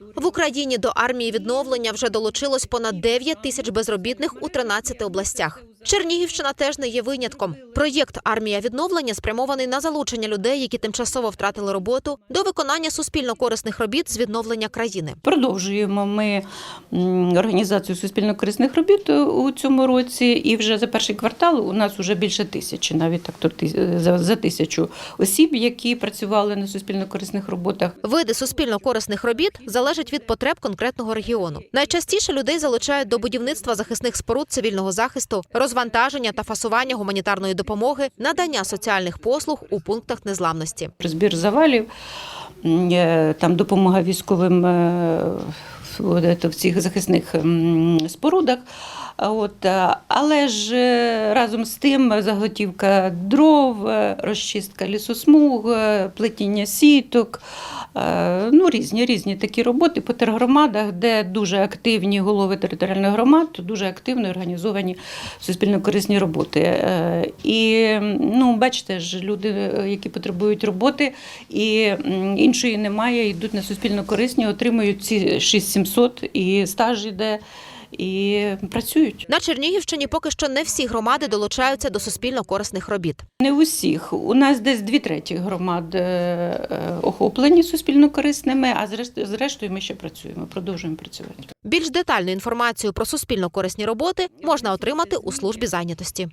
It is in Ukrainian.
В Україні до армії відновлення вже долучилось понад 9 тисяч безробітних у 13 областях. Чернігівщина теж не є винятком. Проєкт Армія відновлення спрямований на залучення людей, які тимчасово втратили роботу, до виконання суспільно-корисних робіт з відновлення країни. Продовжуємо ми організацію суспільно-корисних робіт у цьому році, і вже за перший квартал у нас вже більше тисячі, навіть так то за, тисячу осіб, які працювали на суспільно-корисних роботах. Види суспільно-корисних робіт залежать від потреб конкретного регіону. Найчастіше людей залучають до будівництва захисних споруд цивільного захисту, розвантаження та фасування гуманітарної допомоги, надання соціальних послуг у пунктах незламності. Збір завалів, е, там допомога військовим е, в цих захисних спорудах. От, е, але ж разом з тим заготівка дров, розчистка лісосмуг, плетіння сіток, ну, різні, різні такі роботи по тергромадах, де дуже активні голови територіальних громад, дуже активно організовані суспільно-корисні роботи. Е, І ну, бачите ж, люди, е, які потребують роботи, і іншої немає, йдуть на суспільно-корисні, отримують ці 6700 і стаж іде, і працюють. На Чернігівщині поки що не всі громади долучаються до суспільно-корисних робіт. Не усіх. У нас десь дві треті громад е, е, охоплені суспільно-корисними, а зрешт- зрештою ми ще працюємо, продовжуємо працювати. Більш детальну інформацію про суспільно-корисні роботи можна отримати у службі зайнятості.